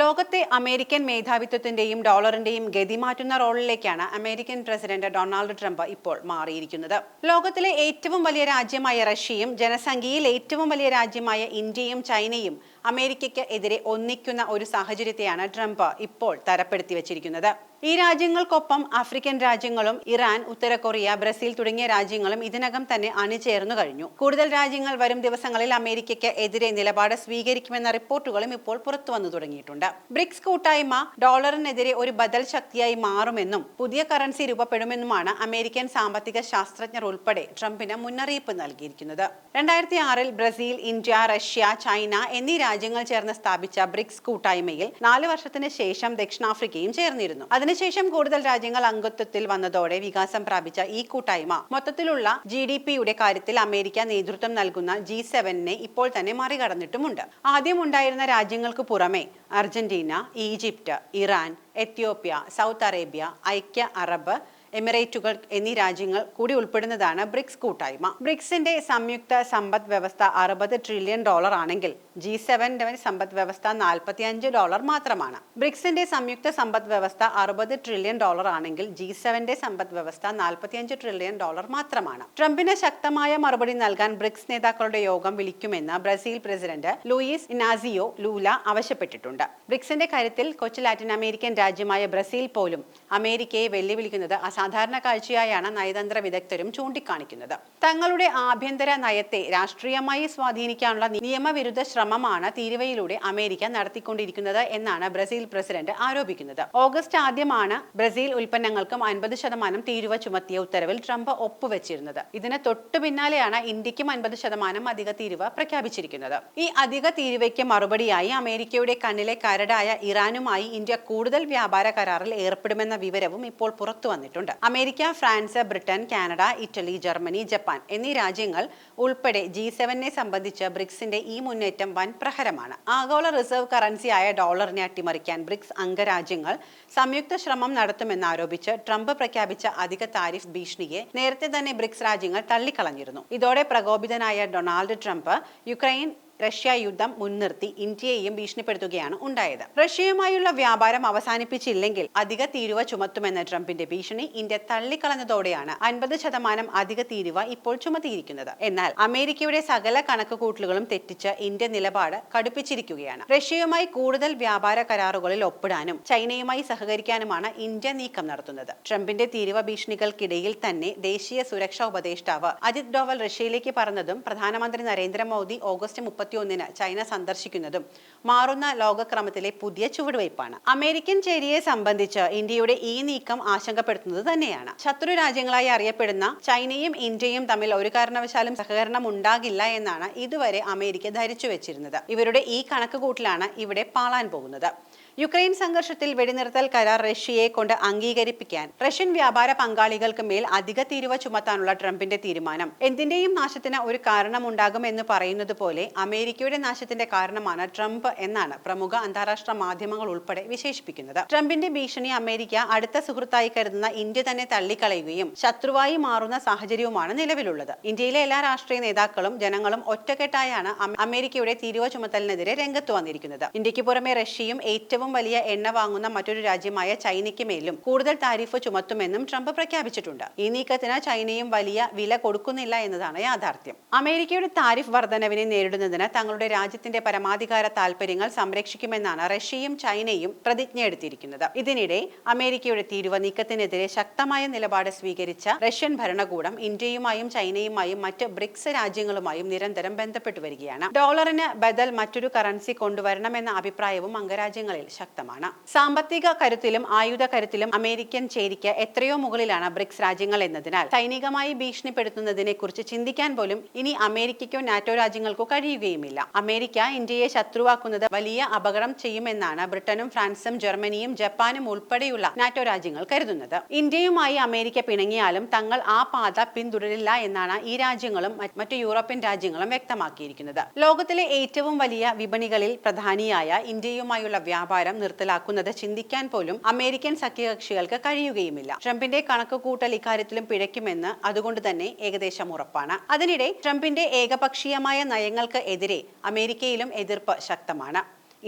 ലോകത്തെ അമേരിക്കൻ മേധാവിത്വത്തിന്റെയും ഡോളറിന്റെയും ഗതി മാറ്റുന്ന റോളിലേക്കാണ് അമേരിക്കൻ പ്രസിഡന്റ് ഡൊണാൾഡ് ട്രംപ് ഇപ്പോൾ മാറിയിരിക്കുന്നത്. ലോകത്തിലെ ഏറ്റവും വലിയ രാജ്യമായ റഷ്യയും ജനസംഖ്യയിൽ ഏറ്റവും വലിയ രാജ്യമായ ഇന്ത്യയും ചൈനയും അമേരിക്കയ്ക്ക് എതിരെ ഒന്നിക്കുന്ന ഒരു സാഹചര്യത്തെയാണ് ട്രംപ് ഇപ്പോൾ തരപ്പെടുത്തി വച്ചിരിക്കുന്നത്. ഈ രാജ്യങ്ങൾക്കൊപ്പം ആഫ്രിക്കൻ രാജ്യങ്ങളും ഇറാൻ ഉത്തര കൊറിയ ബ്രസീൽ തുടങ്ങിയ രാജ്യങ്ങളും ഇതിനകം തന്നെ അണിചേർന്നു കഴിഞ്ഞു. കൂടുതൽ രാജ്യങ്ങൾ വരും ദിവസങ്ങളിൽ അമേരിക്കയ്ക്ക് എതിരെ നിലപാട് സ്വീകരിക്കുമെന്ന റിപ്പോർട്ടുകളും ഇപ്പോൾ പുറത്തു വന്നു തുടങ്ങിയിട്ടുണ്ട്. ബ്രിക്സ് കൂട്ടായ്മ ഡോളറിനെതിരെ ഒരു ബദൽ ശക്തിയായി മാറുമെന്നും പുതിയ കറൻസി രൂപപ്പെടുമെന്നുമാണ് അമേരിക്കൻ സാമ്പത്തിക ശാസ്ത്രജ്ഞർ ഉൾപ്പെടെ ട്രംപിന് മുന്നറിയിപ്പ് നൽകിയിരിക്കുന്നത്. രണ്ടായിരത്തി ആറിൽ ബ്രസീൽ ഇന്ത്യ റഷ്യ ചൈന എന്നീ രാജ്യങ്ങൾ ചേർന്ന് സ്ഥാപിച്ച ബ്രിക്സ് കൂട്ടായ്മയിൽ നാല് വർഷത്തിന് ശേഷം ദക്ഷിണാഫ്രിക്കയും ചേർന്നിരുന്നു. അതിനുശേഷം കൂടുതൽ രാജ്യങ്ങൾ അംഗത്വത്തിൽ വന്നതോടെ വികാസം പ്രാപിച്ച ഈ കൂട്ടായ്മ മൊത്തത്തിലുള്ള ജി ഡി പിയുടെ കാര്യത്തിൽ അമേരിക്ക നേതൃത്വം നൽകുന്ന ജി സെവനെ ഇപ്പോൾ തന്നെ മറികടന്നിട്ടുമുണ്ട്. ആദ്യം ഉണ്ടായിരുന്ന രാജ്യങ്ങൾക്ക് പുറമെ Argentina Egypt Iran Ethiopia south Arabia ഐക്യ അറബ് എമിറേറ്റുകൾ എന്നീ രാജ്യങ്ങൾ കൂടി ഉൾപ്പെടുന്നതാണ് ബ്രിക്സ് കൂട്ടായ്മ. ബ്രിക്സിന്റെ സംയുക്ത സമ്പദ് വ്യവസ്ഥ അറുപത് ട്രില്യൺ ഡോളർ ആണെങ്കിൽ ജി സെവന്റെ സമ്പദ് വ്യവസ്ഥ നാൽപ്പത്തിയഞ്ച് ഡോളർ മാത്രമാണ്. ബ്രിക്സിന്റെ സംയുക്ത സമ്പദ് വ്യവസ്ഥ അറുപത് ട്രില്യൺ ഡോളർ ആണെങ്കിൽ ജി സെവന്റെ സമ്പദ് വ്യവസ്ഥ നാൽപ്പത്തിയഞ്ച് ട്രില്യൺ ഡോളർ മാത്രമാണ്. ട്രംപിന് ശക്തമായ മറുപടി നൽകാൻ ബ്രിക്സ് നേതാക്കളുടെ യോഗം വിളിക്കുമെന്ന് Brazil president Luiz Inacio Lula ആവശ്യപ്പെട്ടിട്ടുണ്ട്. ബ്രിക്സിന്റെ കാര്യത്തിൽ കൊച്ചു ലാറ്റിൻ അമേരിക്കൻ രാജ്യമായ ബ്രസീൽ പോലും അമേരിക്കയെ വെല്ലുവിളിക്കുന്നത് അസാധാരണ കാഴ്ചയായാണ് നയതന്ത്ര വിദഗ്ധരും ചൂണ്ടിക്കാണിക്കുന്നത്. തങ്ങളുടെ ആഭ്യന്തര നയത്തെ രാഷ്ട്രീയമായി സ്വാധീനിക്കാനുള്ള നിയമവിരുദ്ധ ശ്രമമാണ് തീരുവയിലൂടെ അമേരിക്ക നടത്തിക്കൊണ്ടിരിക്കുന്നത് എന്നാണ് ബ്രസീൽ പ്രസിഡന്റ് ആരോപിക്കുന്നത്. ഓഗസ്റ്റ് ആദ്യമാണ് ബ്രസീൽ ഉൽപ്പന്നങ്ങൾക്കും അൻപത് ശതമാനം തീരുവ ചുമത്തിയ ഉത്തരവിൽ ട്രംപ് ഒപ്പുവെച്ചിരുന്നത്. ഇതിന് തൊട്ടു പിന്നാലെയാണ് ഇന്ത്യക്കും അൻപത് ശതമാനം അധിക തീരുവ പ്രഖ്യാപിച്ചിരിക്കുന്നത്. ഈ അധിക തീരുവയ്ക്ക് മറുപടിയായി അമേരിക്കയുടെ കണ്ണിലെ കരടായ ഇറാനുമായി ഇന്ത്യ കൂടുതൽ വ്യാപാര കരാറിൽ ഏർപ്പെടുമെന്ന വിവരവും ഇപ്പോൾ പുറത്തു വന്നിട്ടുണ്ട്. America France Britain Canada Italy Germany Japan എന്നീ രാജ്യങ്ങൾ ഉൾപ്പെടെ ജി സെവനെ സംബന്ധിച്ച് ബ്രിക്സിന്റെ ഈ മുന്നേറ്റം വൻ പ്രഹരമാണ്. ആഗോള റിസർവ് കറൻസിയായ ഡോളറിനെ അട്ടിമറിക്കാൻ ബ്രിക്സ് അംഗരാജ്യങ്ങൾ സംയുക്ത ശ്രമം നടത്തുമെന്നാരോപിച്ച് ട്രംപ് പ്രഖ്യാപിച്ച അധിക താരിഫ് ഭീഷണിയെ നേരത്തെ തന്നെ ബ്രിക്സ് രാജ്യങ്ങൾ തള്ളിക്കളഞ്ഞിരുന്നു. ഇതോടെ പ്രകോപിതനായ ഡൊണാൾഡ് ട്രംപ് യുക്രൈൻ റഷ്യ യുദ്ധം മുൻനിർത്തി ഇന്ത്യയെയും ഭീഷണിപ്പെടുത്തുകയാണ് ഉണ്ടായത്. റഷ്യയുമായുള്ള വ്യാപാരം അവസാനിപ്പിച്ചില്ലെങ്കിൽ അധിക തീരുവ ചുമത്തുമെന്ന ട്രംപിന്റെ ഭീഷണി ഇന്ത്യ തള്ളിക്കളഞ്ഞതോടെയാണ് അൻപത് ശതമാനം അധിക തീരുവ ഇപ്പോൾ ചുമത്തിയിരിക്കുന്നത്. എന്നാൽ അമേരിക്കയുടെ സകല കണക്കുകൂട്ടലുകളും തെറ്റിച്ച് ഇന്ത്യ നിലപാട് കടുപ്പിച്ചിരിക്കുകയാണ്. റഷ്യയുമായി കൂടുതൽ വ്യാപാര കരാറുകളിൽ ഒപ്പിടാനും ചൈനയുമായി സഹകരിക്കാനുമാണ് ഇന്ത്യ നീക്കം നടത്തുന്നത്. ട്രംപിന്റെ തീരുവ ഭീഷണികൾക്കിടയിൽ തന്നെ ദേശീയ സുരക്ഷാ ഉപദേഷ്ടാവ് അജിത് ഡോവൽ റഷ്യയിലേക്ക് പറഞ്ഞതും പ്രധാനമന്ത്രി നരേന്ദ്രമോദി ഓഗസ്റ്റ് മുപ്പത്തിയൊന്നിന് ചൈന സന്ദർശിക്കുന്നതും മാറുന്ന ലോകക്രമത്തിലെ പുതിയ ചുവടുവയ്പ്പാണ്. അമേരിക്കൻ ചേരിയെ സംബന്ധിച്ച് ഇന്ത്യയുടെ ഈ നീക്കം ആശങ്കപ്പെടുത്തുന്നത് തന്നെയാണ്. ശത്രു രാജ്യങ്ങളായി അറിയപ്പെടുന്ന ചൈനയും ഇന്ത്യയും തമ്മിൽ ഒരു കാരണവശാലും സഹകരണം ഉണ്ടാകില്ല എന്നാണ് ഇതുവരെ അമേരിക്ക ധരിച്ചു വെച്ചിരുന്നത്. ഇവരുടെ ഈ കണക്കുകൂട്ടലാണ് ഇവിടെ പാളാൻ പോകുന്നത്. യുക്രൈൻ സംഘർഷത്തിൽ വെടിനിർത്തൽ കരാർ റഷ്യയെ കൊണ്ട് അംഗീകരിപ്പിക്കാൻ റഷ്യൻ വ്യാപാര പങ്കാളികൾക്ക് മേൽ അധിക തീരുവ ചുമത്താനുള്ള ട്രംപിന്റെ തീരുമാനം. എന്തിന്റെയും നാശത്തിന് ഒരു കാരണമുണ്ടാകും എന്ന് പറയുന്നത് പോലെ അമേരിക്കയുടെ നാശത്തിന്റെ കാരണമാണ് ട്രംപ് എന്നാണ് പ്രമുഖ അന്താരാഷ്ട്ര മാധ്യമങ്ങൾ ഉൾപ്പെടെ വിശേഷിപ്പിക്കുന്നത്. ട്രംപിന്റെ ഭീഷണി അമേരിക്ക അടുത്ത സുഹൃത്തായി കരുതുന്ന ഇന്ത്യ തന്നെ തള്ളിക്കളയുകയും ശത്രുവായി മാറുന്ന സാഹചര്യവുമാണ് നിലവിലുള്ളത്. ഇന്ത്യയിലെ എല്ലാ രാഷ്ട്രീയ നേതാക്കളും ജനങ്ങളും ഒറ്റക്കെട്ടായാണ് അമേരിക്കയുടെ തീരുവ ചുമത്തലിനെതിരെ രംഗത്ത് വന്നിരിക്കുന്നത്. ഇന്ത്യയ്ക്ക് പുറമെ റഷ്യയും ഏറ്റവും വലിയ എണ്ണ വാങ്ങുന്ന മറ്റൊരു രാജ്യമായ ചൈനയ്ക്ക് മേലും കൂടുതൽ താരിഫ് ചുമത്തുമെന്നും ട്രംപ് പ്രഖ്യാപിച്ചിട്ടുണ്ട്. ഈ നീക്കത്തിന് ചൈനയും വലിയ വില കൊടുക്കുന്നില്ല എന്നതാണ് യാഥാർത്ഥ്യം. അമേരിക്കയുടെ താരിഫ് വർധനവിനെ നേരിടുന്നതിന് തങ്ങളുടെ രാജ്യത്തിന്റെ പരമാധികാര താൽപര്യങ്ങൾ സംരക്ഷിക്കുമെന്നാണ് റഷ്യയും ചൈനയും പ്രതിജ്ഞയെടുത്തിരിക്കുന്നത്. ഇതിനിടെ അമേരിക്കയുടെ തീരുവ നീക്കത്തിനെതിരെ ശക്തമായ നിലപാട് സ്വീകരിച്ച റഷ്യൻ ഭരണകൂടം ഇന്ത്യയുമായും ചൈനയുമായും മറ്റ് ബ്രിക്സ് രാജ്യങ്ങളുമായും നിരന്തരം ബന്ധപ്പെട്ടു വരികയാണ്. ഡോളറിന് ബദൽ മറ്റൊരു കറൻസി കൊണ്ടുവരണമെന്ന അഭിപ്രായവും അംഗരാജ്യങ്ങളിൽ ശക്തമാണ്. സാമ്പത്തിക കരുത്തിലും ആയുധ കരുത്തിലും അമേരിക്കൻ ചേരിക്ക് എത്രയോ മുകളിലാണ് ബ്രിക്സ് രാജ്യങ്ങൾ എന്നതിനാൽ സൈനികമായി ഭീഷണിപ്പെടുത്തുന്നതിനെ കുറിച്ച് ചിന്തിക്കാൻ പോലും ഇനി അമേരിക്കയ്ക്കോ നാറ്റോ രാജ്യങ്ങൾക്കോ കഴിയുകയുമില്ല അമേരിക്ക ഇന്ത്യയെ ശത്രുവാക്കുന്നത് വലിയ അപകടം ചെയ്യുമെന്നാണ് ബ്രിട്ടനും ഫ്രാൻസും ജർമ്മനിയും ജപ്പാനും ഉൾപ്പെടെയുള്ള നാറ്റോ രാജ്യങ്ങൾ കരുതുന്നത്. ഇന്ത്യയുമായി അമേരിക്ക പിണങ്ങിയാലും തങ്ങൾ ആ പാത പിന്തുടരില്ല എന്നാണ് ഈ രാജ്യങ്ങളും മറ്റു യൂറോപ്യൻ രാജ്യങ്ങളും വ്യക്തമാക്കിയിരിക്കുന്നത്. ലോകത്തിലെ ഏറ്റവും വലിയ വിപണികളിൽ പ്രധാനിയായ ഇന്ത്യയുമായുള്ള വ്യാപാരം നിർത്തലാക്കുന്നത് ചിന്തിക്കാൻ പോലും അമേരിക്കൻ സഖ്യകക്ഷികൾക്ക് കഴിയുകയുമില്ല. ട്രംപിന്റെ കണക്കുകൂട്ടൽ ഇക്കാര്യത്തിലും പിഴയ്ക്കുമെന്ന് അതുകൊണ്ട് തന്നെ ഏകദേശം ഉറപ്പാണ്. അതിനിടെ ട്രംപിന്റെ ഏകപക്ഷീയമായ നയങ്ങൾക്ക് എതിരെ അമേരിക്കയിലും എതിർപ്പ് ശക്തമാണ്.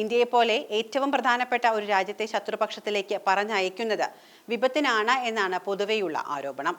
ഇന്ത്യയെപ്പോലെ ഏറ്റവും പ്രധാനപ്പെട്ട ഒരു രാജ്യത്തെ ശത്രുപക്ഷത്തിലേക്ക് പറഞ്ഞയക്കുന്നത് വിപത്തിനാണ് എന്നാണ് പൊതുവെയുള്ള ആരോപണം.